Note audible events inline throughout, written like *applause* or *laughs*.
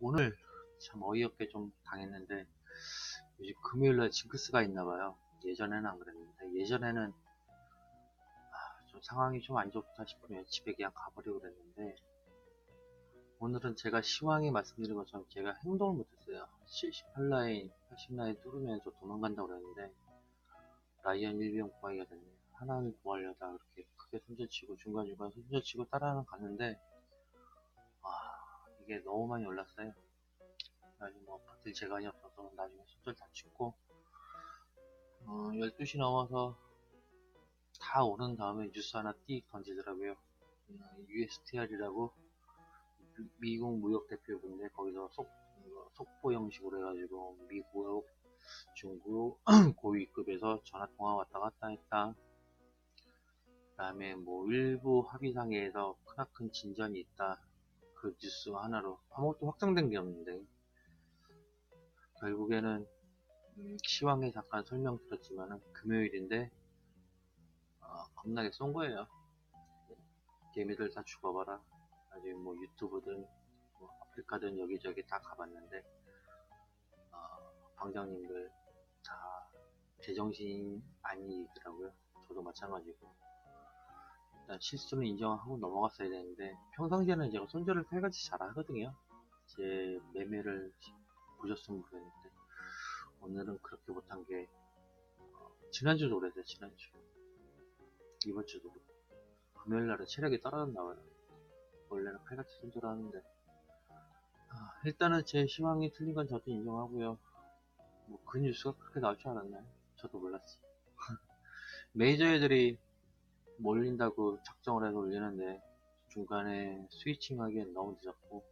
오늘 참 어이없게 좀 당했는데 요즘 금요일날 징크스가 있나봐요. 예전에는 안 그랬는데 예전에는 아, 좀 상황이 좀 안 좋다 싶으면 집에 그냥 가버리고 그랬는데 오늘은 제가 시황에 말씀드린 것처럼 제가 행동을 못했어요. 78라인, 80라인 뚫으면서 도망간다고 그랬는데 라이언 일병 구하기가 됐네. 하나를 구하려다 그렇게 크게 손절치고 중간중간 손절치고 따라는 갔는데 아 이게 너무 많이 올랐어요. 나중에 뭐 버틸 재간이 없어서 나중에 손절 다 찍고 어, 12시 넘어서 다 오른 다음에 뉴스 하나 띡 던지더라고요. 음, USTR이라고 미국 무역 대표부인데 거기서 속, 속보 형식으로 해가지고 미국, 중국 *clears throat* 고위급에서 전화 통화 왔다 갔다 했다. 그 다음에 뭐 일부 합의상에서 크나큰 진전이 있다. 그 뉴스 하나로 아무것도 확정된 게 없는데 결국에는 음, 시황에 잠깐 설명드렸지만은 금요일인데 어, 겁나게 쏜 거예요. 개미들 다 죽어봐라. 나중에 뭐 유튜브든 뭐 아프리카든 여기저기 다 가봤는데 어, 방장님들 다 제정신 아니더라고요. 저도 마찬가지고 실수는 인정하고 넘어갔어야 되는데 평상시에는 제가 손절을 세 가지 잘 하거든요. 제 매매를 보셨으면 모르겠는데 오늘은 그렇게 못한 게 어, 지난주도 그랬어요. 지난주 이번 주도 그렇고 금요일 날은 체력이 떨어졌나 봐요. 원래는 칼같이 손절하는데 아, 일단은 제 시황이 틀린 건 저도 인정하고요. 뭐 그 뉴스가 그렇게 나올 줄 알았나요? 저도 몰랐어요. *laughs* 메이저 애들이 몰린다고 작정을 해서 올리는데 중간에 스위칭 하기엔 너무 늦었고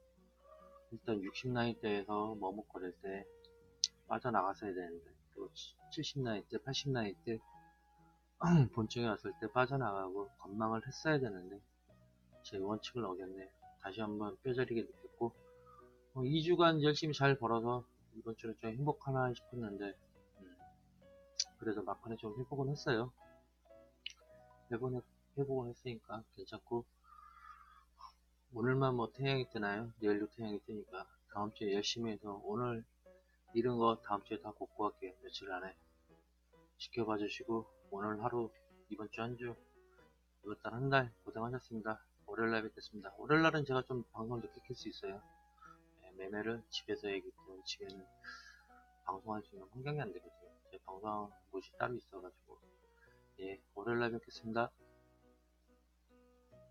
일단 60나이대에서 머뭇거릴 때 빠져나갔어야 되는데 또 70나이대, 80나이대 *clears throat* 본청에 왔을 때 빠져나가고 건망을 했어야 되는데 제 원칙을 어겼네요. 다시 한번 뼈저리게 느꼈고 어, 2주간 열심히 잘 벌어서 이번 주는 좀 행복하나 싶었는데 음, 그래도 막판에 좀 회복은 했어요. 회복은, 회복은 했으니까 괜찮고 오늘만 뭐 태양이 뜨나요? 내일도 태양이 뜨니까 다음 주에 열심히 해서 오늘 잃은 거 다음 주에 다 복구할게요. 며칠 안에 지켜봐 주시고 오늘 하루 이번 주 한 주 이번 달 한 달 고생하셨습니다. 월요일날 뵙겠습니다. 월요일날은 제가 좀 방송 늦게 켤 수 있어요. 네, 매매를 집에서 하기 때문에 집에는 방송할 수 있는 환경이 안 되거든요. 제 방송 곳이 따로 있어가지고 예 월요일날 뵙겠습니다.